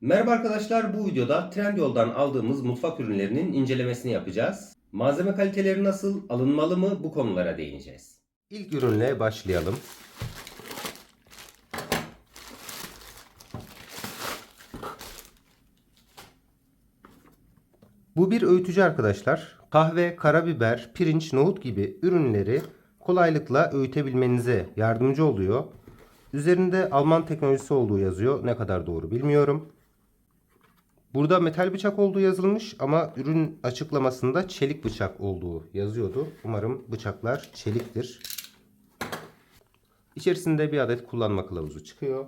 Merhaba arkadaşlar bu videoda Trendyol'dan aldığımız mutfak ürünlerinin incelemesini yapacağız. Malzeme kaliteleri nasıl, alınmalı mı bu konulara değineceğiz. İlk ürünle başlayalım. Bu bir öğütücü arkadaşlar. Kahve, karabiber, pirinç, nohut gibi ürünleri kolaylıkla öğütebilmenize yardımcı oluyor. Üzerinde Alman teknolojisi olduğu yazıyor. Ne kadar doğru bilmiyorum. Burada metal bıçak olduğu yazılmış ama ürün açıklamasında çelik bıçak olduğu yazıyordu. Umarım bıçaklar çeliktir. İçerisinde bir adet kullanma kılavuzu çıkıyor.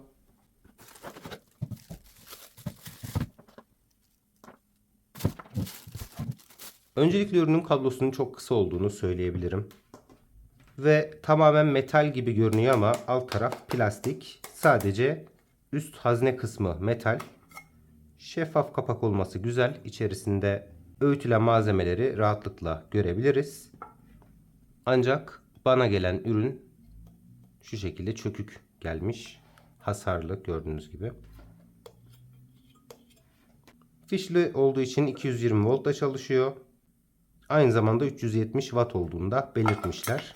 Öncelikle ürünün kablosunun çok kısa olduğunu söyleyebilirim. Ve tamamen metal gibi görünüyor ama alt taraf plastik. Sadece üst hazne kısmı metal. Şeffaf kapak olması güzel. İçerisinde öğütülen malzemeleri rahatlıkla görebiliriz. Ancak bana gelen ürün şu şekilde çökük gelmiş. Hasarlı gördüğünüz gibi. Fişli olduğu için 220 voltta çalışıyor. Aynı zamanda 370 watt olduğunu da belirtmişler.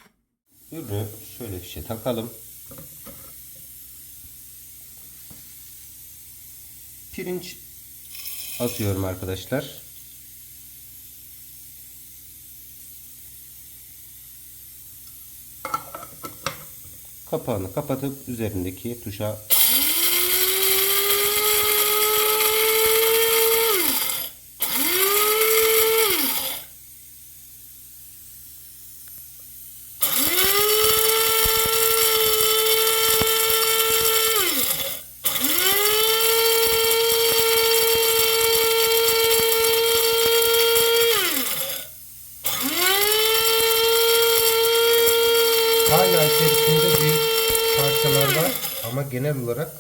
Ürünü şöyle fişe takalım. Pirinç atıyorum arkadaşlar. Kapağını kapatıp üzerindeki tuşa Hala içerisinde büyük parçalar var ama genel olarak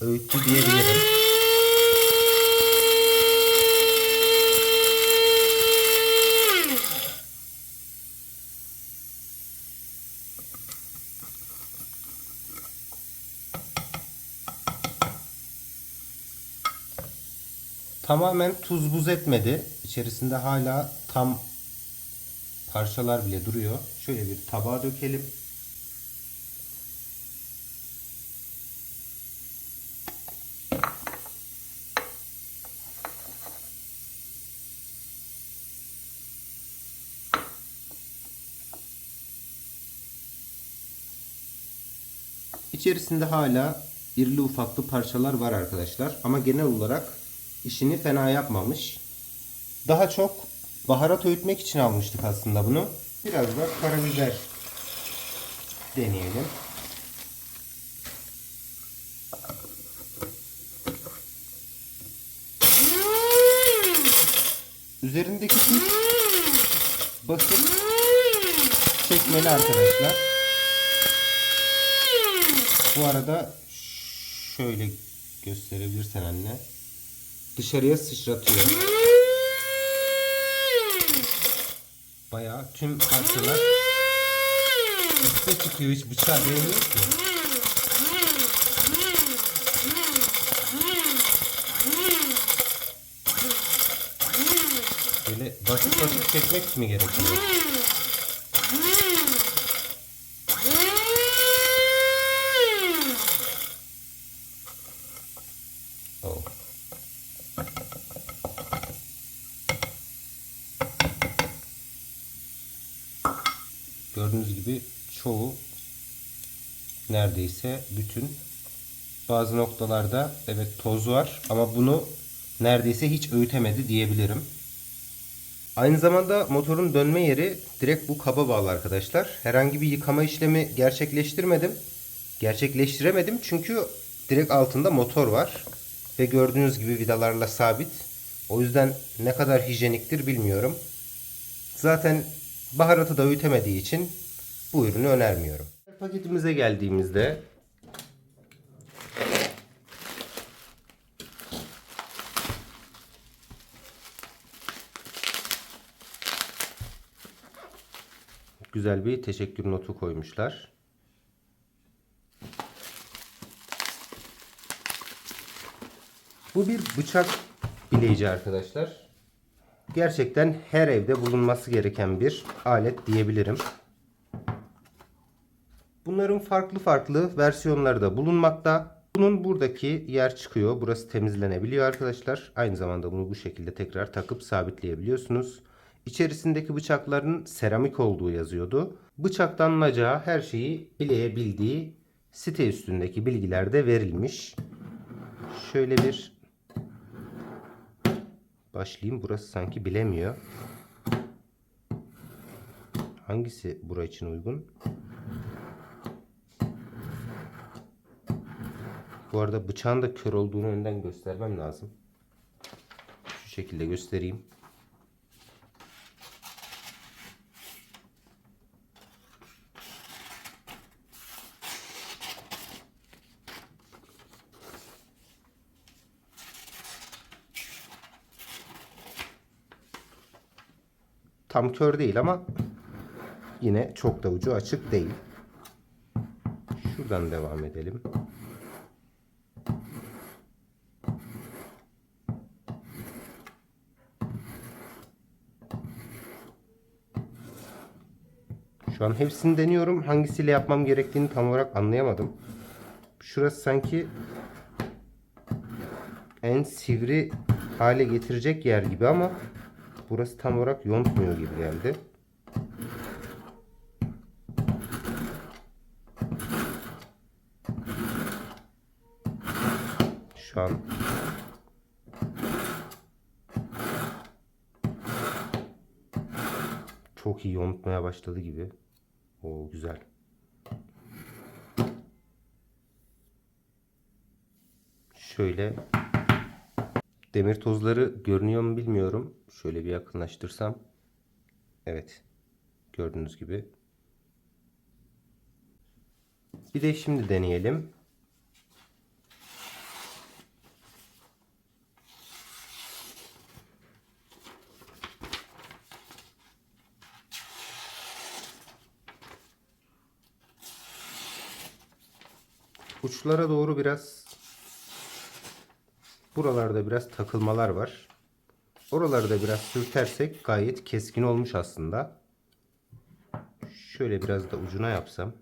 öğütlü diyebilirim. Tamamen tuz buz etmedi. İçerisinde hala tam parçalar bile duruyor. Şöyle bir tabağa dökelim. İçerisinde hala irili ufaklı parçalar var arkadaşlar. Ama genel olarak işini fena yapmamış. Daha çok baharat öğütmek için almıştık aslında bunu. Biraz da karabiber deneyelim. Üzerindeki basıp çekmeli arkadaşlar. Bu arada şöyle gösterebilirsen anne. Dışarıya sıçratıyor. Bayağı tüm parçalar üste çıkıyor. Hiç bıçağa değmiyor ki. Böyle basit basit çekmek mi gerekiyor? Oh. Gördüğünüz gibi çoğu neredeyse bütün bazı noktalarda evet toz var ama bunu neredeyse hiç öğütemedi diyebilirim. Aynı zamanda motorun dönme yeri direkt bu kaba bağlı arkadaşlar. Herhangi bir yıkama işlemi gerçekleştirmedim. Gerçekleştiremedim çünkü direkt altında motor var. Ve gördüğünüz gibi vidalarla sabit. O yüzden ne kadar hijyeniktir bilmiyorum. Zaten baharatı da öğütemediği için bu ürünü önermiyorum. Paketimize geldiğimizde güzel bir teşekkür notu koymuşlar. Bu bir bıçak bileyici arkadaşlar. Gerçekten her evde bulunması gereken bir alet diyebilirim. Bunların farklı farklı versiyonları da bulunmakta. Bunun buradaki yer çıkıyor. Burası temizlenebiliyor arkadaşlar. Aynı zamanda bunu bu şekilde tekrar takıp sabitleyebiliyorsunuz. İçerisindeki bıçakların seramik olduğu yazıyordu. Bıçaktan alınacağı her şeyi bileyebildiği site üstündeki bilgilerde verilmiş. Şöyle bir başlayayım. Burası sanki bilemiyor. Hangisi bura için uygun? Arada bıçağın da kör olduğunu önden göstermem lazım. Şu şekilde göstereyim. Tam kör değil ama yine çok da ucu açık değil. Şuradan devam edelim. Şu an hepsini deniyorum. Hangisiyle yapmam gerektiğini tam olarak anlayamadım. Şurası sanki en sivri hale getirecek yer gibi ama burası tam olarak yontmuyor gibi geldi. Şu an çok iyi yontmaya başladı gibi. O güzel. Şöyle demir tozları görünüyor mu bilmiyorum. Şöyle bir yakınlaştırsam. Evet. Gördüğünüz gibi. Bir de şimdi deneyelim. Uçlara doğru biraz buralarda biraz takılmalar var. Oraları da biraz sürtersek gayet keskin olmuş aslında. Şöyle biraz da ucuna yapsam.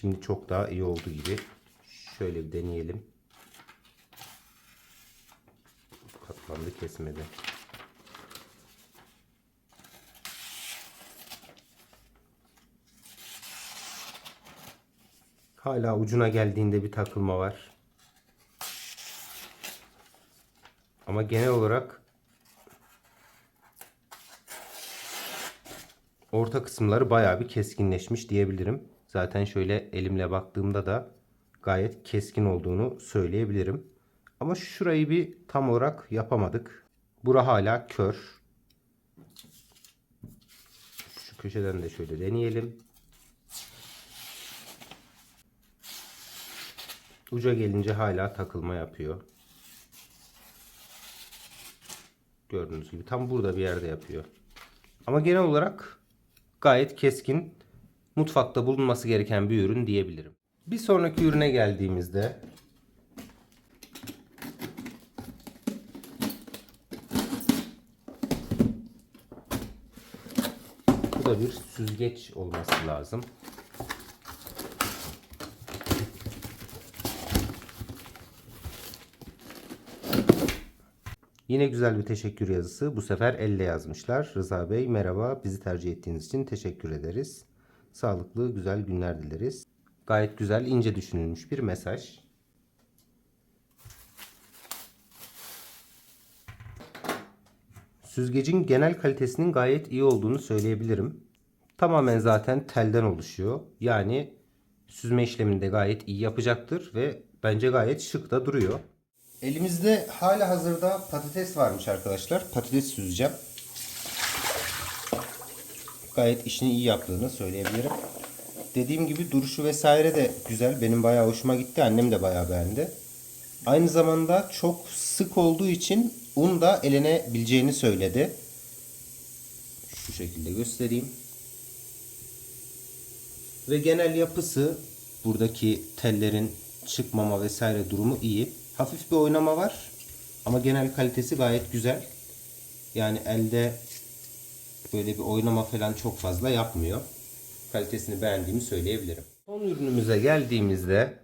Şimdi çok daha iyi oldu gibi. Şöyle bir deneyelim. Katlandı kesmedi. Hala ucuna geldiğinde bir takılma var. Ama genel olarak orta kısımları bayağı bir keskinleşmiş diyebilirim. Zaten şöyle elimle baktığımda da gayet keskin olduğunu söyleyebilirim. Ama şurayı bir tam olarak yapamadık. Bura hala kör. Şu köşeden de şöyle deneyelim. Uca gelince hala takılma yapıyor. Gördüğünüz gibi tam burada bir yerde yapıyor. Ama genel olarak gayet keskin mutfakta bulunması gereken bir ürün diyebilirim. Bir sonraki ürüne geldiğimizde bu da bir süzgeç olması lazım. Yine güzel bir teşekkür yazısı. Bu sefer elle yazmışlar. Rıza Bey merhaba. Bizi tercih ettiğiniz için teşekkür ederiz. Sağlıklı, güzel günler dileriz. Gayet güzel, ince düşünülmüş bir mesaj. Süzgecin genel kalitesinin gayet iyi olduğunu söyleyebilirim. Tamamen zaten telden oluşuyor. Yani süzme işlemini de gayet iyi yapacaktır ve bence gayet şık da duruyor. Elimizde hala hazırda patates varmış arkadaşlar. Patates süzeceğim. Gayet işini iyi yaptığını söyleyebilirim. dediğim gibi duruşu vesaire de güzel. Benim bayağı hoşuma gitti. Annem de bayağı beğendi. Aynı zamanda çok sık olduğu için un da elenebileceğini söyledi. Şu şekilde göstereyim. Ve genel yapısı buradaki tellerin çıkmama vesaire durumu iyi. Hafif bir oynama var ama genel kalitesi gayet güzel. Yani elde böyle bir oynama falan çok fazla yapmıyor. Kalitesini beğendiğimi söyleyebilirim. Son ürünümüze geldiğimizde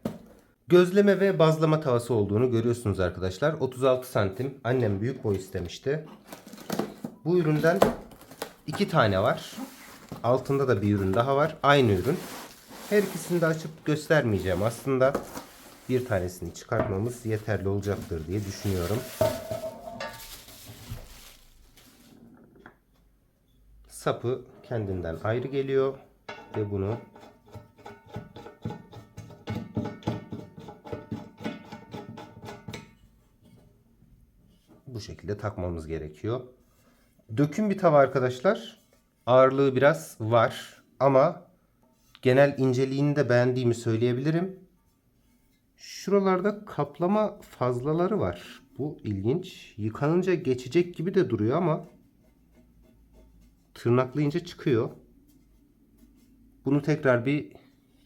gözleme ve bazlama tavası olduğunu görüyorsunuz arkadaşlar. 36 santim. Annem büyük boy istemişti. Bu üründen iki tane var. Altında da bir ürün daha var. Aynı ürün. Her ikisini de açıp göstermeyeceğim. Aslında bir tanesini çıkartmamız yeterli olacaktır diye düşünüyorum. Sapı kendinden ayrı geliyor ve bunu bu şekilde takmamız gerekiyor. Döküm bir tava arkadaşlar. Ağırlığı biraz var ama genel inceliğini de beğendiğimi söyleyebilirim. Şuralarda kaplama fazlaları var. Bu ilginç. Yıkanınca geçecek gibi de duruyor ama tırnaklayınca çıkıyor. Bunu tekrar bir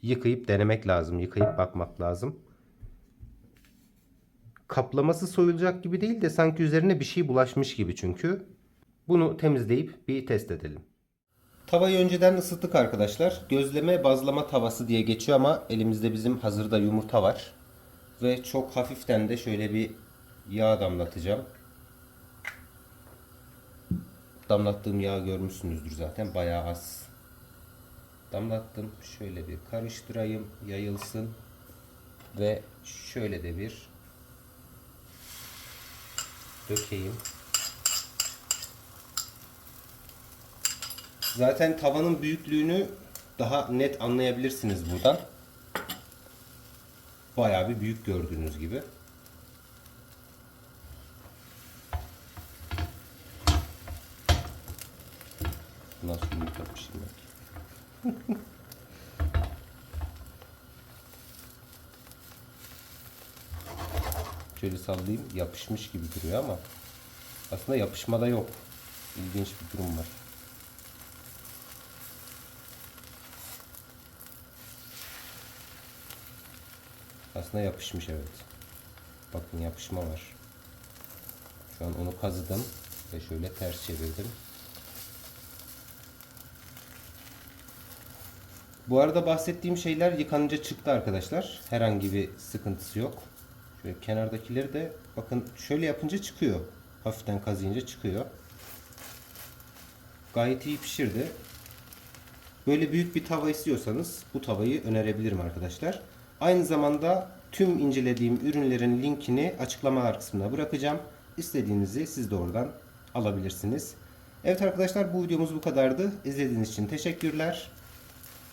yıkayıp denemek lazım. Yıkayıp bakmak lazım. Kaplaması soyulacak gibi değil de sanki üzerine bir şey bulaşmış gibi çünkü. Bunu temizleyip bir test edelim. Tavayı önceden ısıttık arkadaşlar. Gözleme bazlama tavası diye geçiyor ama elimizde bizim hazırda yumurta var. Ve çok hafiften de şöyle bir yağ damlatacağım. Damlattığım yağı görmüşsünüzdür zaten. Bayağı az. Damlattım. Şöyle bir karıştırayım. Yayılsın. Ve şöyle de bir dökeyim. Zaten tavanın büyüklüğünü daha net anlayabilirsiniz buradan. Bayağı bir büyük gördüğünüz gibi. Nasıl yumurta pişirmek? Şöyle sallayayım yapışmış gibi duruyor ama aslında yapışma da yok. İlginç bir durum var. Aslında yapışmış evet. Bakın yapışma var. Şu an onu kazıdım ve şöyle ters çevirdim. Bu arada bahsettiğim şeyler yıkanınca çıktı arkadaşlar. Herhangi bir sıkıntısı yok. Şöyle kenardakileri de bakın şöyle yapınca çıkıyor. Hafiften kazıyınca çıkıyor. Gayet iyi pişirdi. Böyle büyük bir tava istiyorsanız bu tavayı önerebilirim arkadaşlar. Aynı zamanda tüm incelediğim ürünlerin linkini açıklamalar kısmına bırakacağım. İstediğinizi siz de oradan alabilirsiniz. Evet arkadaşlar bu videomuz bu kadardı. İzlediğiniz için teşekkürler.